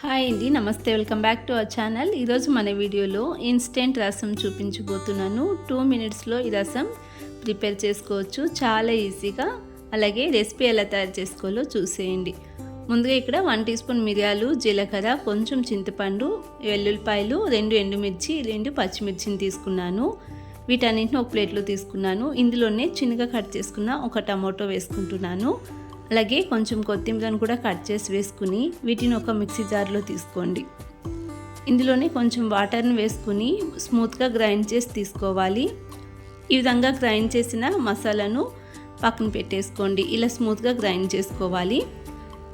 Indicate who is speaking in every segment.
Speaker 1: Hi అండి నమస్తే. Welcome back to our channel. ఈరోజు మన వీడియోలో ఇన్స్టెంట్ రసం చూపించబోతున్నాను. టూ మినిట్స్లో ఈ రసం ప్రిపేర్ చేసుకోవచ్చు. చాలా ఈజీగా. అలాగే రెసిపీ ఎలా తయారు చేసుకోవాలో చూసేయండి. ముందుగా ఇక్కడ వన్ టీ స్పూన్ మిరియాలు జీలకర్ర కొంచెం చింతపండు వెల్లుల్లిపాయలు రెండు ఎండుమిర్చి రెండు పచ్చిమిర్చిని తీసుకున్నాను. వీటన్నింటిని ఒక ప్లేట్లో తీసుకున్నాను. ఇందులోనే చిన్నగా కట్ చేసుకున్న ఒక టమాటో వేసుకుంటున్నాను. అలాగే కొంచెం కొత్తిమీరను కూడా కట్ చేసి వేసుకుని వీటిని ఒక మిక్సీ జార్లో తీసుకోండి. ఇందులోనే కొంచెం వాటర్ని వేసుకుని స్మూత్గా గ్రైండ్ చేసి తీసుకోవాలి. ఈ విధంగా గ్రైండ్ చేసిన మసాలాను పక్కన పెట్టేసుకోండి. ఇలా స్మూత్గా గ్రైండ్ చేసుకోవాలి.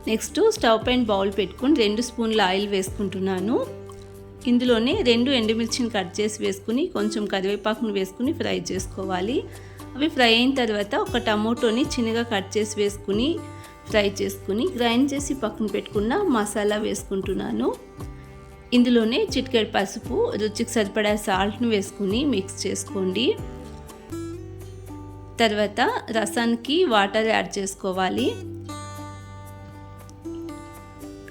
Speaker 1: నెక్స్ట్ స్టవ్ పైన బౌల్ పెట్టుకుని రెండు స్పూన్ల ఆయిల్ వేసుకుంటున్నాను. ఇందులోనే రెండు ఎండుమిర్చిని కట్ చేసి వేసుకుని కొంచెం కరివేపాకును వేసుకుని ఫ్రై చేసుకోవాలి. అవి ఫ్రై అయిన తర్వాత ఒక టమోటోని చిన్నగా కట్ చేసి వేసుకుని ఫ్రై చేసుకుని గ్రైండ్ చేసి పక్కన పెట్టుకున్న మసాలా వేసుకుంటున్నాను. ఇందులోనే చిటికెడ్ పసుపు రుచికి సరిపడా సాల్ట్ని వేసుకుని మిక్స్ చేసుకోండి. తర్వాత రసానికి వాటర్ యాడ్ చేసుకోవాలి.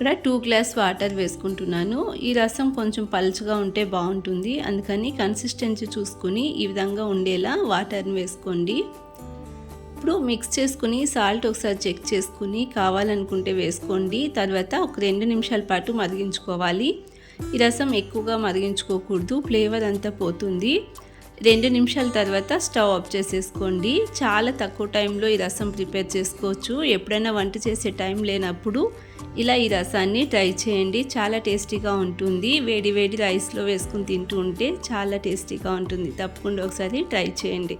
Speaker 1: ఇక్కడ టూ గ్లాస్ వాటర్ వేసుకుంటున్నాను. ఈ రసం కొంచెం పలుచగా ఉంటే బాగుంటుంది. అందుకని కన్సిస్టెన్సీ చూసుకుని ఈ విధంగా ఉండేలా వాటర్ని వేసుకోండి. ఇప్పుడు మిక్స్ చేసుకుని సాల్ట్ ఒకసారి చెక్ చేసుకుని కావాలనుకుంటే వేసుకోండి. తర్వాత ఒక రెండు నిమిషాల పాటు మరిగించుకోవాలి. ఈ రసం ఎక్కువగా మరిగించుకోకూడదు. ఫ్లేవర్ అంతా పోతుంది. రెండు నిమిషాల తర్వాత స్టవ్ ఆఫ్ చేసేసుకోండి. చాలా తక్కువ టైంలో ఈ రసం ప్రిపేర్ చేసుకోవచ్చు. ఎప్పుడైనా వంట చేసే టైం లేనప్పుడు ఇలా ఈ రసాన్ని ట్రై చేయండి. చాలా టేస్టీగా ఉంటుంది. వేడి వేడి రైస్లో వేసుకుని తింటూ ఉంటే చాలా టేస్టీగా ఉంటుంది. తప్పకుండా ఒకసారి ట్రై చేయండి.